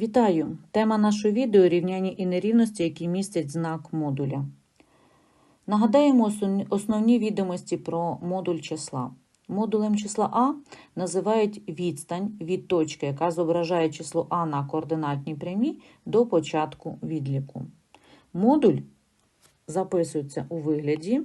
Вітаю! Тема нашого відео рівняння і нерівності, які містять знак модуля. Нагадаємо основні- відомості про модуль числа. Модулем числа А називають відстань від точки, яка зображає число А на координатній прямій до початку відліку. Модуль записується у вигляді.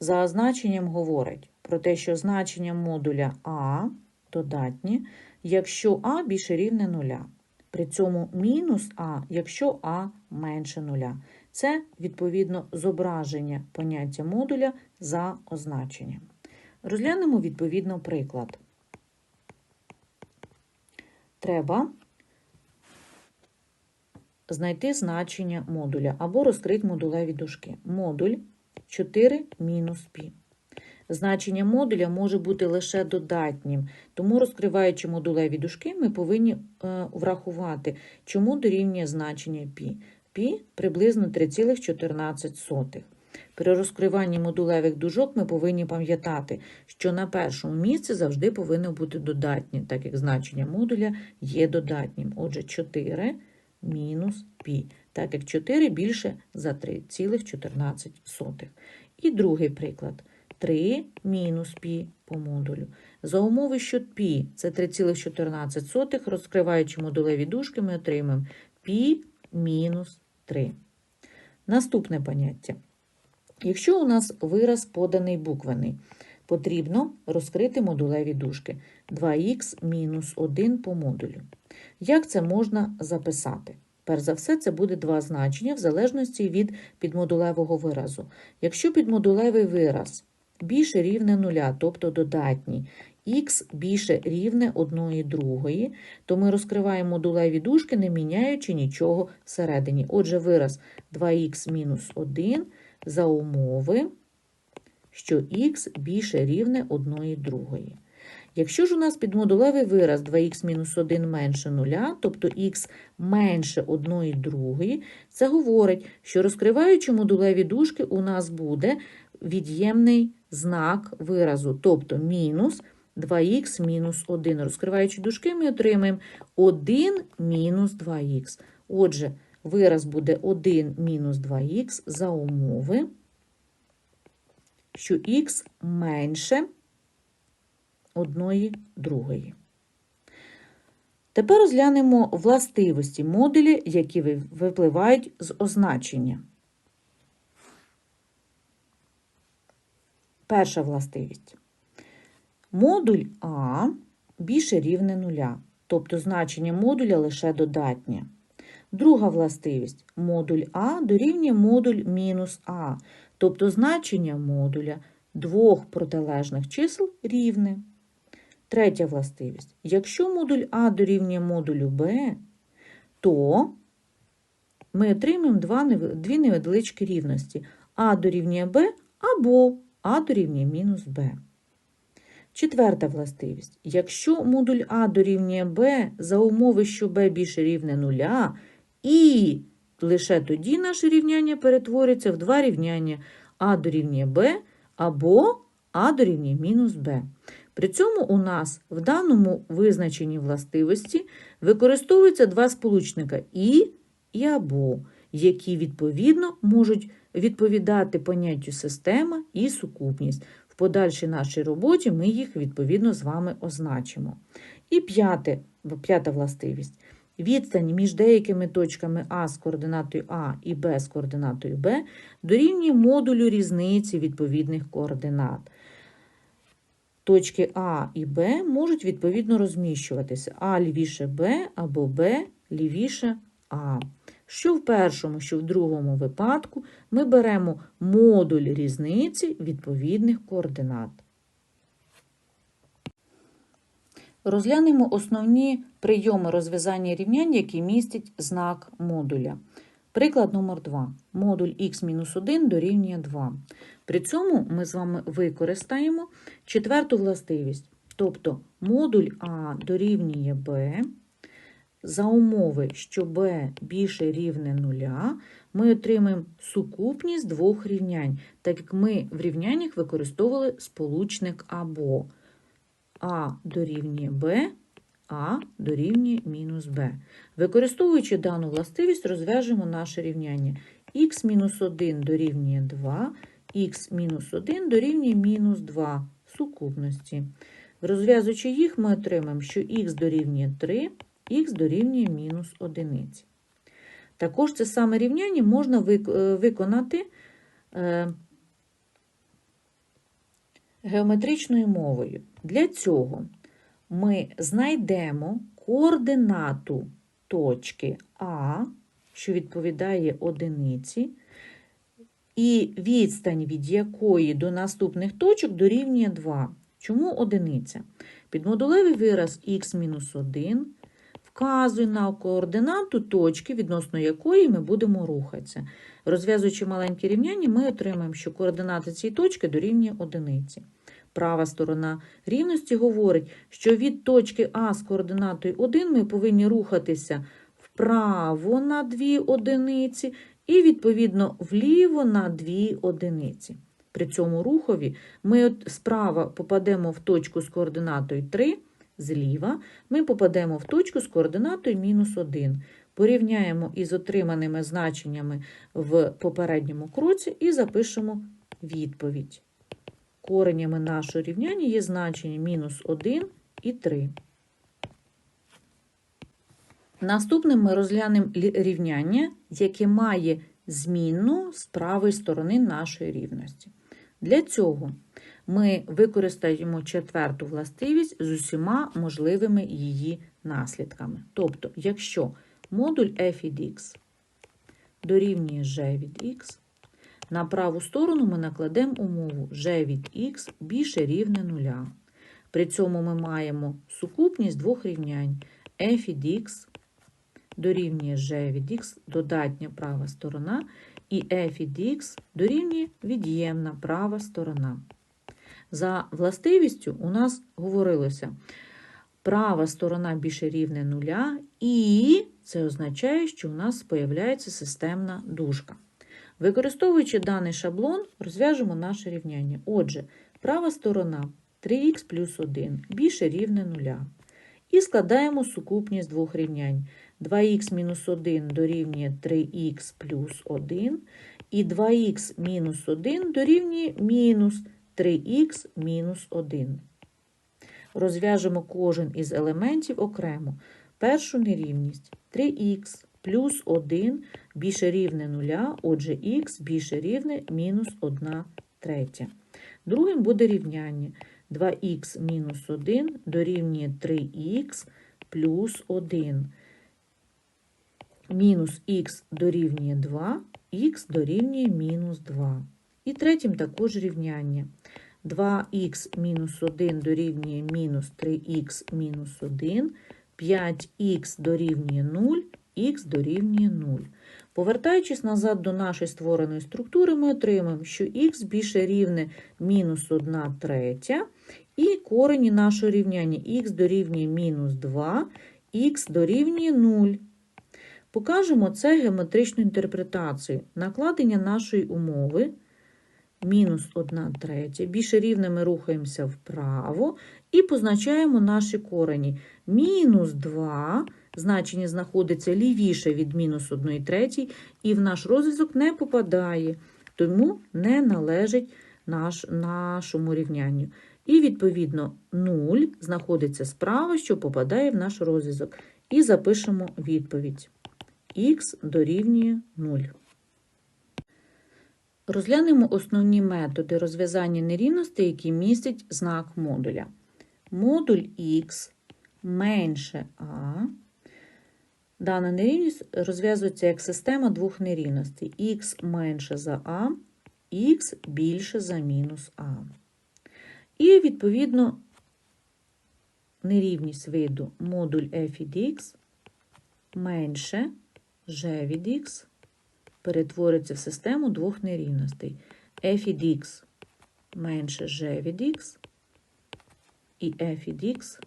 За означенням говорить про те, що значення модуля А додатні, якщо А більше рівне нуля. При цьому мінус А, якщо А менше нуля. Це, відповідно, зображення поняття модуля за означенням. Розглянемо, відповідно, приклад. Треба знайти значення модуля або розкрити модулеві дужки. Модуль 4 мінус π Значення модуля може бути лише додатнім, тому, розкриваючи модулеві дужки, ми повинні е, врахувати, чому дорівнює значення π. π приблизно 3,14. При розкриванні модулевих дужок ми повинні пам'ятати, що на першому місці завжди повинно бути додатнє, так як значення модуля є додатнім. Отже, 4 мінус π, так як 4 більше за 3,14. І другий приклад. 3 мінус π по модулю. За умови, що π це 3,14, розкриваючи модулеві дужки, ми отримаємо π мінус 3. Наступне поняття. Якщо у нас вираз поданий буквений, потрібно розкрити модулеві дужки 2х мінус 1 по модулю. Як це можна записати? Перш за все, це буде два значення в залежності від підмодулевого виразу. Якщо підмодулевий вираз більше рівне нуля, тобто додатній, х більше рівне 1 другої, то ми розкриваємо модулеві дужки, не міняючи нічого всередині. Отже, вираз 2х мінус 1 за умови, що х більше рівне 1 другої. Якщо ж у нас підмодулевий вираз 2х мінус 1 менше 0, тобто х менше 1 другої, це говорить, що розкриваючи модулеві дужки, у нас буде від'ємний знак виразу, тобто мінус 2х мінус 1. Розкриваючи дужки, ми отримаємо 1 мінус 2х. Отже, вираз буде 1 мінус 2х за умови, що х менше 1 другої. Тепер розглянемо властивості модулі, які випливають з означення. Перша властивість. Модуль А більше рівне нуля, тобто значення модуля лише додатнє. Друга властивість. Модуль А дорівнює модуль мінус А, тобто значення модуля двох протилежних чисел рівне. Третя властивість. Якщо модуль А дорівнює модулю Б, то ми отримаємо дві невеличкі рівності. А дорівнює Б або А дорівнює мінус Б. Четверта властивість. Якщо модуль А дорівнює Б за умови, що Б більше рівне нуля, і лише тоді наше рівняння перетвориться в два рівняння А дорівнює Б або А дорівнює мінус Б. При цьому у нас в даному визначенні властивості використовуються два сполучника і і або, які відповідно можуть відповідати поняттю система і сукупність. В подальшій нашій роботі ми їх відповідно з вами означимо. І п'яте, п'ята властивість. Відстань між деякими точками А з координатою А і Б з координатою Б дорівнює модулю різниці відповідних координат. Точки А і Б можуть відповідно розміщуватися А лівіше Б або Б лівіше А. Що в першому, що в другому випадку ми беремо модуль різниці відповідних координат. Розглянемо основні прийоми розв'язання рівнянь, які містять знак модуля. Приклад номер 2. Модуль х-1 дорівнює 2. При цьому ми з вами використаємо четверту властивість. Тобто модуль А дорівнює Б. За умови, що b більше рівне нуля, ми отримаємо сукупність двох рівнянь, так як ми в рівняннях використовували сполучник або А дорівнює Б а дорівнює мінус b. Використовуючи дану властивість, розв'яжемо наше рівняння. х мінус 1 дорівнює 2, х мінус 1 дорівнює мінус 2 сукупності. Розв'язуючи їх, ми отримаємо, що х дорівнює 3, х дорівнює мінус 1. Також це саме рівняння можна е, виконати е, геометричною мовою. Для цього ми знайдемо координату точки А, що відповідає одиниці, і відстань від якої до наступних точок дорівнює 2. Чому одиниця? Підмодулевий вираз х-1 вказує на координату точки, відносно якої ми будемо рухатися. Розв'язуючи маленькі рівняння, ми отримаємо, що координата цієї точки дорівнює одиниці. Права сторона рівності говорить, що від точки А з координатою 1 ми повинні рухатися вправо на 2 одиниці і, відповідно, вліво на 2 одиниці. При цьому рухові ми справа попадемо в точку з координатою 3, зліва ми попадемо в точку з координатою мінус 1. Порівняємо із отриманими значеннями в попередньому кроці і запишемо відповідь. Коренями нашого рівняння є значення мінус 1 і 3. Наступним ми розглянемо рівняння, яке має змінну з правої сторони нашої рівності. Для цього ми використаємо четверту властивість з усіма можливими її наслідками. Тобто, якщо модуль f від x дорівнює g від x, на праву сторону ми накладемо умову g від x більше рівне нуля. При цьому ми маємо сукупність двох рівнянь f від x дорівнює g від x, додатня права сторона, і f від x дорівнює від'ємна права сторона. За властивістю у нас говорилося права сторона більше рівне нуля, і це означає, що у нас з'являється системна дужка. Використовуючи даний шаблон, розв'яжемо наше рівняння. Отже, права сторона 3х плюс 1 більше рівне нуля. І складаємо сукупність двох рівнянь. 2х мінус 1 дорівнює 3х плюс 1, і 2х мінус 1 дорівнює мінус 3х мінус 1. Розв'яжемо кожен із елементів окремо. Першу нерівність 3х плюс 1 більше рівне 0, отже х більше рівне мінус 1 третя. Другим буде рівняння 2х мінус 1 дорівнює 3х плюс 1. Мінус х дорівнює 2, х дорівнює мінус 2. І третім також рівняння. 2х мінус 1 дорівнює мінус 3х мінус 1, 5х дорівнює 0, х дорівнює 0. Повертаючись назад до нашої створеної структури, ми отримаємо, що х більше рівне мінус 1 третя, і корені нашого рівняння х дорівнює мінус 2, х дорівнює 0. Покажемо це геометричну інтерпретацію. Накладення нашої умови мінус 1 третя. Більше рівне ми рухаємося вправо і позначаємо наші корені. Мінус 2, значення знаходиться лівіше від мінус 1 третій, і в наш розв'язок не попадає, тому не належить наш, нашому рівнянню. І, відповідно, 0 знаходиться справа, що попадає в наш розв'язок. І запишемо відповідь. Х дорівнює 0. Розглянемо основні методи розв'язання нерівностей, які містять знак модуля. Модуль х менше а. Дана нерівність розв'язується як система двох нерівностей. х менше за а, х більше за мінус а. І, відповідно, нерівність виду модуль f від х менше g від х перетвориться в систему двох нерівностей. f від х менше g від х і f від х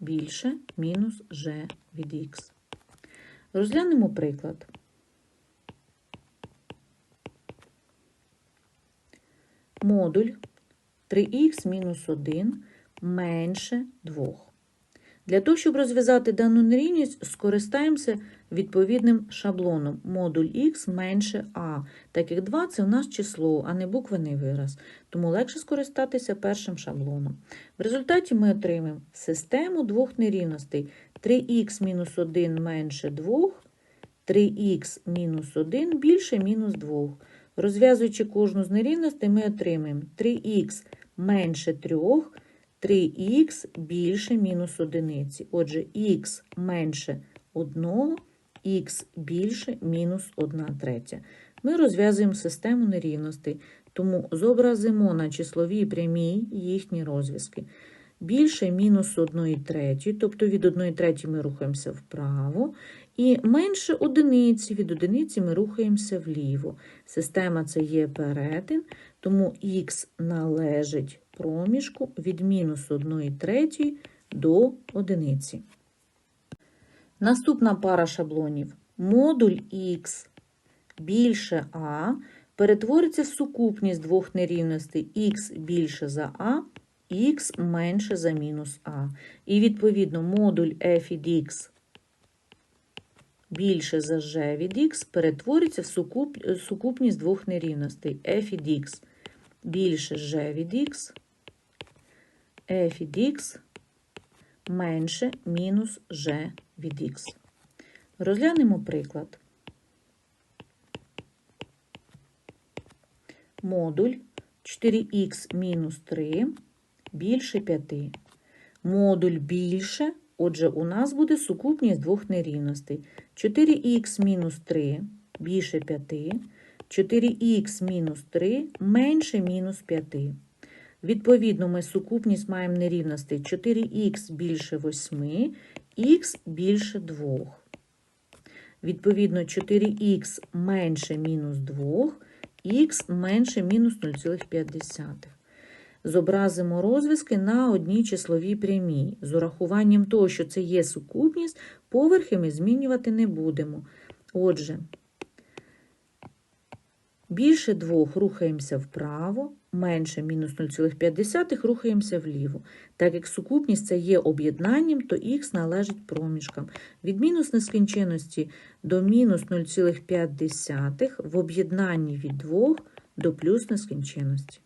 більше мінус g від х. Розглянемо приклад. Модуль 3х мінус 1 менше 2. Для того, щоб розв'язати дану нерівність, скористаємося відповідним шаблоном. Модуль х менше а, так як 2 – це у нас число, а не буквений вираз. Тому легше скористатися першим шаблоном. В результаті ми отримаємо систему двох нерівностей. 3х мінус 1 менше 2, 3х мінус 1 більше мінус 2. Розв'язуючи кожну з нерівностей, ми отримаємо 3х менше 3, 3х більше мінус 1. Отже, х менше 1, х більше мінус 1 третя. Ми розв'язуємо систему нерівностей, тому зобразимо на числовій прямій їхні розв'язки. Більше мінус 1 третьої, тобто від 1 третьої ми рухаємося вправо, і менше одиниці, від одиниці ми рухаємося вліво. Система це є перетин, тому х належить проміжку від мінус 1 третьої до одиниці. Наступна пара шаблонів. Модуль х більше а перетвориться в сукупність двох нерівностей х більше за а, х менше за мінус а. І відповідно модуль f від x більше за g від x перетвориться в сукуп... сукупність двох нерівностей f від x більше g від x, f від x менше мінус g від x. Розглянемо приклад. Модуль 4х мінус 3 більше 5. Модуль більше, отже, у нас буде сукупність двох нерівностей. 4х мінус 3 більше 5, 4х мінус 3 менше мінус 5. Відповідно, ми сукупність маємо нерівностей 4х більше 8, х більше 2. Відповідно, 4х менше мінус 2, х менше мінус 0,5. Зобразимо розв'язки на одній числовій прямій. З урахуванням того, що це є сукупність, поверхи ми змінювати не будемо. Отже, більше 2 рухаємося вправо, менше мінус 0,5 рухаємося вліво. Так як сукупність це є об'єднанням, то х належить проміжкам. Від мінус нескінченності до мінус 0,5 в об'єднанні від 2 до плюс нескінченності.